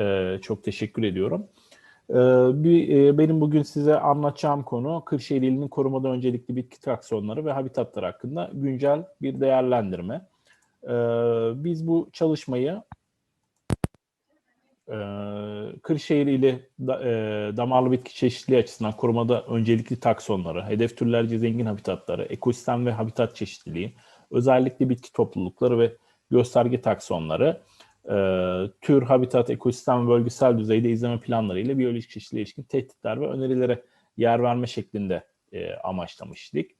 Ee, çok teşekkür ediyorum. Ee, bir, e, benim bugün size anlatacağım konu Kırşehir ilinin korumada öncelikli bitki traksiyonları ve habitatları hakkında güncel bir değerlendirme. Ee, biz bu çalışmayı e, Kırşehir ili e, damarlı bitki çeşitliliği açısından korumada öncelikli taksonları, hedef türlerce zengin habitatları, ekosistem ve habitat çeşitliliği, özellikle bitki toplulukları ve gösterge taksonları, e, tür, habitat, ekosistem bölgesel düzeyde izleme planları ile biyolojik çeşitliliğe ilişkin tehditler ve önerilere yer verme şeklinde e, amaçlamıştık.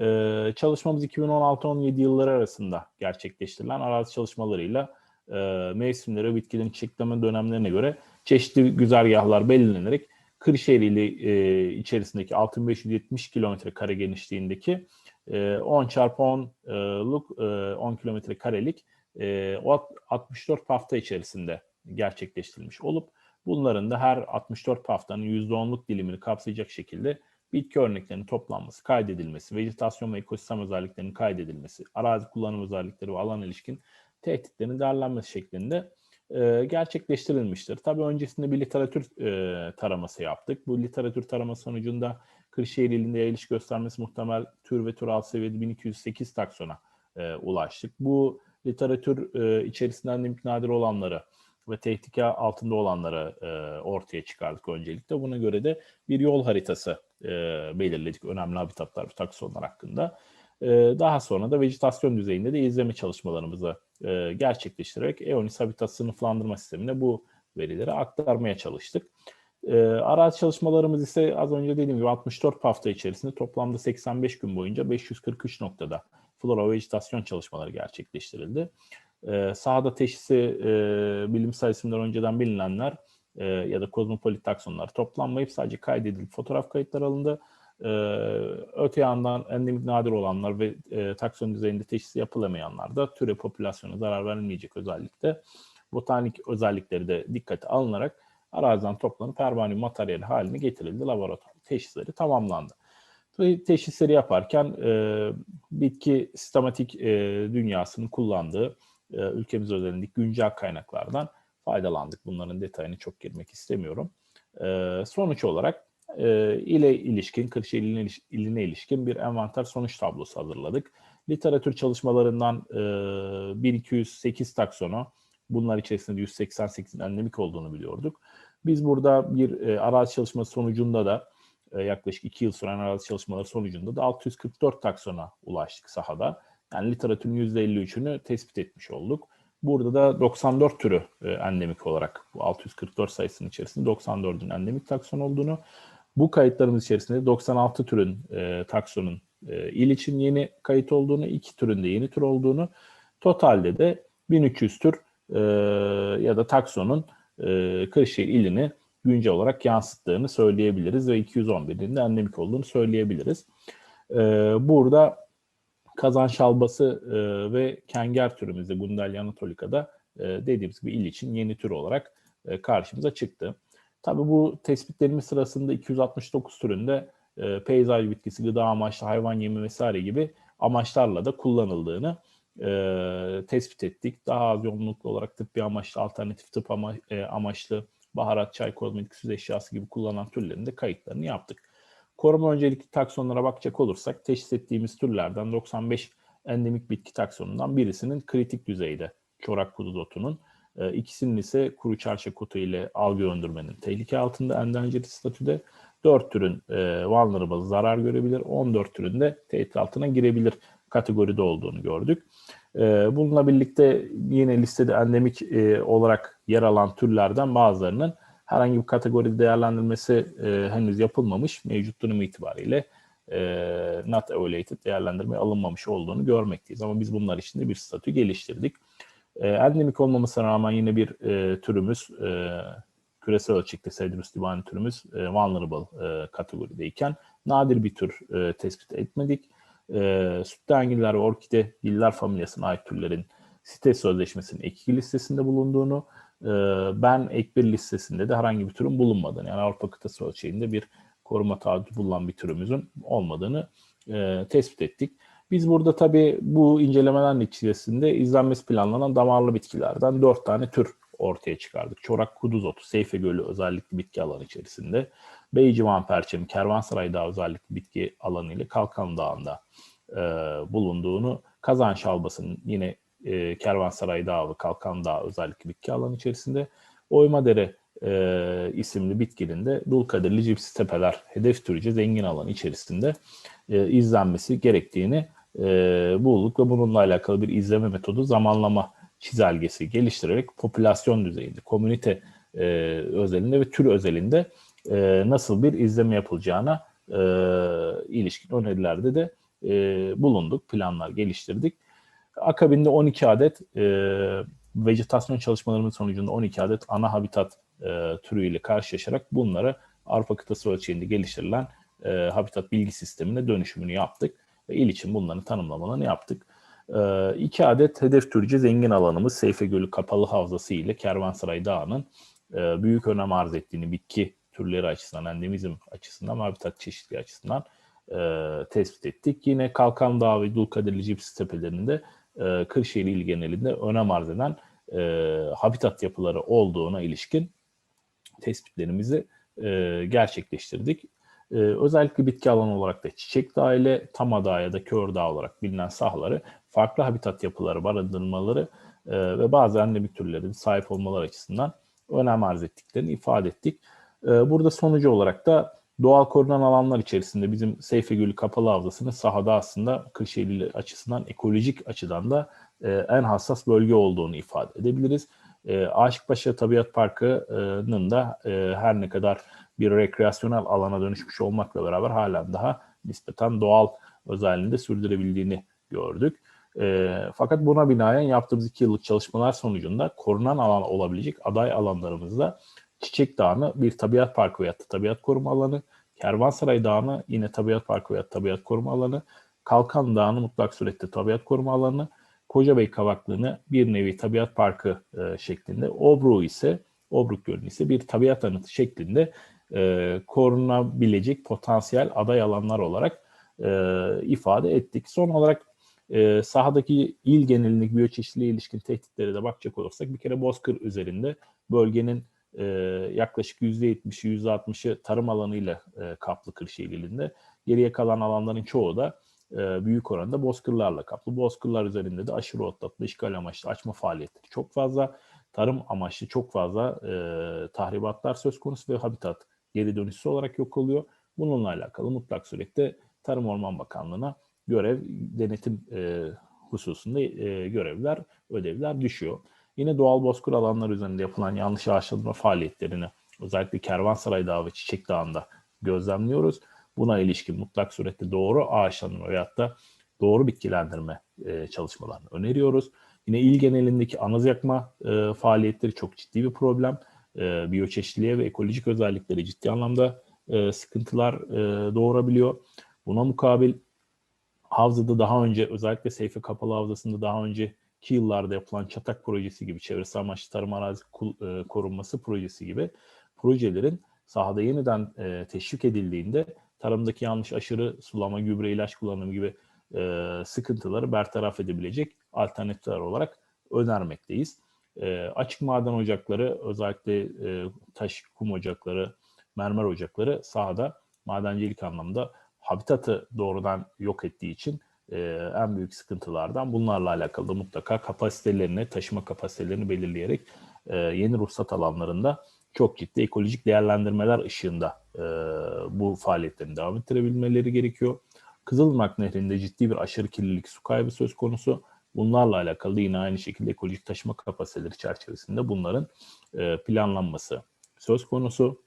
E, çalışmamız 2016-17 yılları arasında gerçekleştirilen arazi çalışmalarıyla e, mevsimlere, bitkilerin çiçekleme dönemlerine göre çeşitli güzergahlar belirlenerek Kırşehir ili e, içerisindeki 6570 kilometre kare genişliğindeki e, 10 çarpı 10'luk e, 10 kilometre karelik e, o 64 hafta içerisinde gerçekleştirilmiş olup bunların da her 64 haftanın %10'luk dilimini kapsayacak şekilde bitki örneklerinin toplanması, kaydedilmesi, vejetasyon ve ekosistem özelliklerinin kaydedilmesi, arazi kullanım özellikleri ve alan ilişkin tehditlerin değerlenmesi şeklinde e, gerçekleştirilmiştir. Tabii öncesinde bir literatür e, taraması yaptık. Bu literatür taraması sonucunda Kırşehir ilinde yayılış göstermesi muhtemel tür ve tür alt seviyede 1208 taksona e, ulaştık. Bu literatür e, içerisinden de nadir olanları ve tehlike altında olanları e, ortaya çıkardık öncelikle. Buna göre de bir yol haritası e, belirledik önemli habitatlar ve taksonlar hakkında. E, daha sonra da vejetasyon düzeyinde de izleme çalışmalarımızı e, gerçekleştirerek EONIS habitat sınıflandırma sistemine bu verileri aktarmaya çalıştık. E, arazi çalışmalarımız ise az önce dediğim gibi 64 hafta içerisinde toplamda 85 gün boyunca 543 noktada flora vejetasyon çalışmaları gerçekleştirildi. E, sahada teşhisi e, bilimsel isimler önceden bilinenler e, ya da kozmopolit taksonlar toplanmayıp sadece kaydedilip fotoğraf kayıtları alındı. E, öte yandan endemik nadir olanlar ve e, takson düzeyinde teşhisi yapılamayanlar da türe popülasyona zarar vermeyecek özellikle botanik özellikleri de dikkate alınarak araziden toplanıp pervane materyal haline getirildi. Laboratuvar teşhisleri tamamlandı teşhisleri yaparken e, bitki sistematik e, dünyasının kullandığı e, ülkemiz özelindeki güncel kaynaklardan faydalandık. Bunların detayını çok girmek istemiyorum. E, sonuç olarak e, ile ilişkin, Kırşehir iline, iline ilişkin bir envanter sonuç tablosu hazırladık. Literatür çalışmalarından e, 1208 taksonu, bunlar içerisinde 188 endemik olduğunu biliyorduk. Biz burada bir e, arazi çalışması sonucunda da yaklaşık 2 yıl süren arazi çalışmaları sonucunda da 644 taksona ulaştık sahada. Yani literatürün %53'ünü tespit etmiş olduk. Burada da 94 türü e, endemik olarak bu 644 sayısının içerisinde 94'ün endemik takson olduğunu, bu kayıtlarımız içerisinde 96 türün e, taksonun e, il için yeni kayıt olduğunu, iki türün de yeni tür olduğunu, totalde de 1300 tür e, ya da taksonun e, Kırşehir ilini güncel olarak yansıttığını söyleyebiliriz ve 211'in de endemik olduğunu söyleyebiliriz. Ee, burada kazan şalbası e, ve kenger türümüzde Gundelya anatolika'da e, dediğimiz gibi il için yeni tür olarak e, karşımıza çıktı. Tabi bu tespitlerimiz sırasında 269 türünde e, peyzaj bitkisi, gıda amaçlı, hayvan yemi vesaire gibi amaçlarla da kullanıldığını e, tespit ettik. Daha az yoğunluklu olarak tıbbi amaçlı, alternatif tıp ama, e, amaçlı baharat, çay, kozmetik süs eşyası gibi kullanılan türlerin de kayıtlarını yaptık. Koruma öncelikli taksonlara bakacak olursak teşhis ettiğimiz türlerden 95 endemik bitki taksonundan birisinin kritik düzeyde çorak kududotunun, e, ikisinin ise kuru çarşı kutu ile algı öndürmenin tehlike altında endangered statüde 4 türün e, vulnerable zarar görebilir, 14 türün de tehdit altına girebilir kategoride olduğunu gördük. Ee, bununla birlikte yine listede endemik e, olarak yer alan türlerden bazılarının herhangi bir kategoride değerlendirmesi e, henüz yapılmamış. Mevcut durum itibariyle e, not evaluated değerlendirmeye alınmamış olduğunu görmekteyiz. Ama biz bunlar için de bir statü geliştirdik. endemik olmamasına rağmen yine bir türümüz küresel ölçekte Cedrus divani türümüz vulnerable kategorideyken nadir bir tür tespit etmedik e, sütlü ve orkide diller familyasına ait türlerin site sözleşmesinin ek listesinde bulunduğunu, e, ben ek bir listesinde de herhangi bir türün bulunmadığını, yani Avrupa kıtası ölçeğinde bir koruma taahhütü bulunan bir türümüzün olmadığını e, tespit ettik. Biz burada tabii bu incelemeler neticesinde izlenmesi planlanan damarlı bitkilerden dört tane tür ortaya çıkardık. Çorak Kuduz otu, Seyfe Gölü özellikli bitki alanı içerisinde. Beycivan perçemi, Kervansaray Dağı özellikli bitki alanı ile Kalkan Dağı'nda e, bulunduğunu, Kazan Şalbası'nın yine e, Kervansaray Dağı ve Kalkan Dağı özellikle bitki alanı içerisinde. Oymadere e, isimli bitkinin de Dulkadirli cipsi tepeler hedef türüce zengin alan içerisinde e, izlenmesi gerektiğini e, bulduk ve bununla alakalı bir izleme metodu zamanlama çizelgesi geliştirerek popülasyon düzeyinde, komünite e, özelinde ve tür özelinde e, nasıl bir izleme yapılacağına e, ilişkin önerilerde de e, bulunduk, planlar geliştirdik. Akabinde 12 adet e, vejetasyon çalışmalarımız sonucunda 12 adet ana habitat e, türüyle karşılaşarak bunları Avrupa kıtası ölçeğinde geliştirilen e, habitat bilgi sistemine dönüşümünü yaptık ve il için bunların tanımlamalarını yaptık. E, iki adet hedef türcü zengin alanımız Seyfe Gölü Kapalı Havzası ile Kervansaray Dağı'nın e, büyük önem arz ettiğini bitki türleri açısından, endemizm açısından, habitat çeşitliliği açısından e, tespit ettik. Yine Kalkan Dağı ve Dulkadirli Cips tepelerinde e, Kırşehir il genelinde önem arz eden e, habitat yapıları olduğuna ilişkin tespitlerimizi gerçekleştirdik. E, özellikle bitki alanı olarak da Çiçek Dağı ile Tama Dağı ya da Kör Dağı olarak bilinen sahaları farklı habitat yapıları barındırmaları e, ve bazı endemik türlerin sahip olmaları açısından önem arz ettiklerini ifade ettik. E, burada sonucu olarak da doğal korunan alanlar içerisinde bizim Seyfe Gölü Kapalı Havzası'nın sahada aslında Kırşehirli açısından ekolojik açıdan da e, en hassas bölge olduğunu ifade edebiliriz. E, Aşıkpaşa Tabiat Parkı'nın da e, her ne kadar bir rekreasyonel alana dönüşmüş olmakla beraber halen daha nispeten doğal özelliğinde sürdürebildiğini gördük. E, fakat buna binaen yaptığımız iki yıllık çalışmalar sonucunda korunan alan olabilecek aday alanlarımızda Çiçek Dağı'nı bir tabiat parkı veya tabiat koruma alanı, Kervansaray Dağı'nı yine tabiat parkı veya tabiat koruma alanı, Kalkan Dağı'nı mutlak surette tabiat koruma alanı, Kocabey Kavaklığı'nı bir nevi tabiat parkı e, şeklinde, Obru ise Obruk Gölü'nü ise bir tabiat anıtı şeklinde e, korunabilecek potansiyel aday alanlar olarak e, ifade ettik. Son olarak e, sahadaki il genelindeki biyoçeşitliliğe ilişkin tehditlere de bakacak olursak bir kere Bozkır üzerinde bölgenin e, yaklaşık %70'i %60'ı tarım alanıyla e, kaplı Kırşehir ilinde. Geriye kalan alanların çoğu da e, büyük oranda bozkırlarla kaplı. Bozkırlar üzerinde de aşırı otlatma, işgal amaçlı açma faaliyetleri çok fazla. Tarım amaçlı çok fazla e, tahribatlar söz konusu ve habitat geri dönüşü olarak yok oluyor. Bununla alakalı mutlak surette Tarım Orman Bakanlığı'na görev, denetim e, hususunda e, görevler, ödevler düşüyor. Yine doğal bozkır alanlar üzerinde yapılan yanlış ağaçlandırma faaliyetlerini özellikle Kervansaray Dağı ve Çiçek Dağı'nda gözlemliyoruz. Buna ilişkin mutlak surette doğru ağaçlandırma veyahut da doğru bitkilendirme e, çalışmalarını öneriyoruz. Yine il genelindeki anız yakma e, faaliyetleri çok ciddi bir problem. E, biyoçeşitliliğe ve ekolojik özellikleri ciddi anlamda e, sıkıntılar e, doğurabiliyor. Buna mukabil havzada daha önce özellikle Seyfe Kapalı Havzası'nda daha önceki yıllarda yapılan çatak projesi gibi çevresel amaçlı tarım arazi e, korunması projesi gibi projelerin sahada yeniden e, teşvik edildiğinde tarımdaki yanlış aşırı sulama, gübre, ilaç kullanımı gibi e, sıkıntıları bertaraf edebilecek alternatifler olarak önermekteyiz. E, açık maden ocakları, özellikle e, taş kum ocakları, mermer ocakları sahada madencilik anlamda habitatı doğrudan yok ettiği için e, en büyük sıkıntılardan bunlarla alakalı da mutlaka kapasitelerini, taşıma kapasitelerini belirleyerek e, yeni ruhsat alanlarında çok ciddi ekolojik değerlendirmeler ışığında e, bu faaliyetlerini devam ettirebilmeleri gerekiyor. Kızılırmak Nehri'nde ciddi bir aşırı kirlilik su kaybı söz konusu. Bunlarla alakalı yine aynı şekilde ekolojik taşıma kapasiteleri çerçevesinde bunların e, planlanması söz konusu.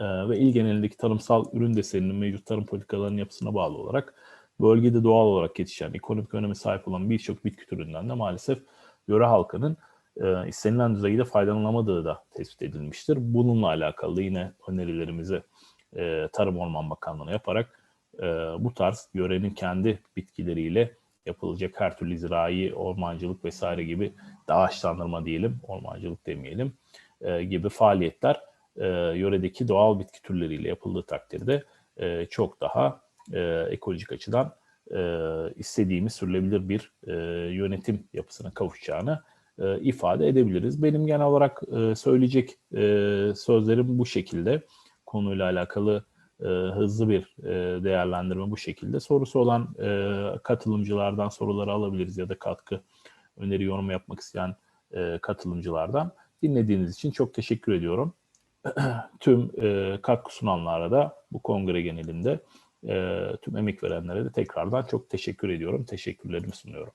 E, ve il genelindeki tarımsal ürün deseninin mevcut tarım politikalarının yapısına bağlı olarak bölgede doğal olarak yetişen, ekonomik öneme sahip olan birçok bitki türünden de maalesef yöre halkının e, istenilen düzeyde faydalanamadığı da tespit edilmiştir. Bununla alakalı yine önerilerimizi e, Tarım Orman Bakanlığı'na yaparak bu tarz yörenin kendi bitkileriyle yapılacak her türlü zirai, ormancılık vesaire gibi ağaçlandırma diyelim, ormancılık demeyelim gibi faaliyetler e, yöredeki doğal bitki türleriyle yapıldığı takdirde e, çok daha e, ekolojik açıdan e, istediğimiz sürülebilir bir e, yönetim yapısına kavuşacağını e, ifade edebiliriz. Benim genel olarak e, söyleyecek e, sözlerim bu şekilde. Konuyla alakalı e, hızlı bir e, değerlendirme bu şekilde. Sorusu olan e, katılımcılardan soruları alabiliriz ya da katkı, öneri, yorum yapmak isteyen e, katılımcılardan. Dinlediğiniz için çok teşekkür ediyorum. tüm e, katkı sunanlara da bu kongre genelinde e, tüm emek verenlere de tekrardan çok teşekkür ediyorum. Teşekkürlerimi sunuyorum.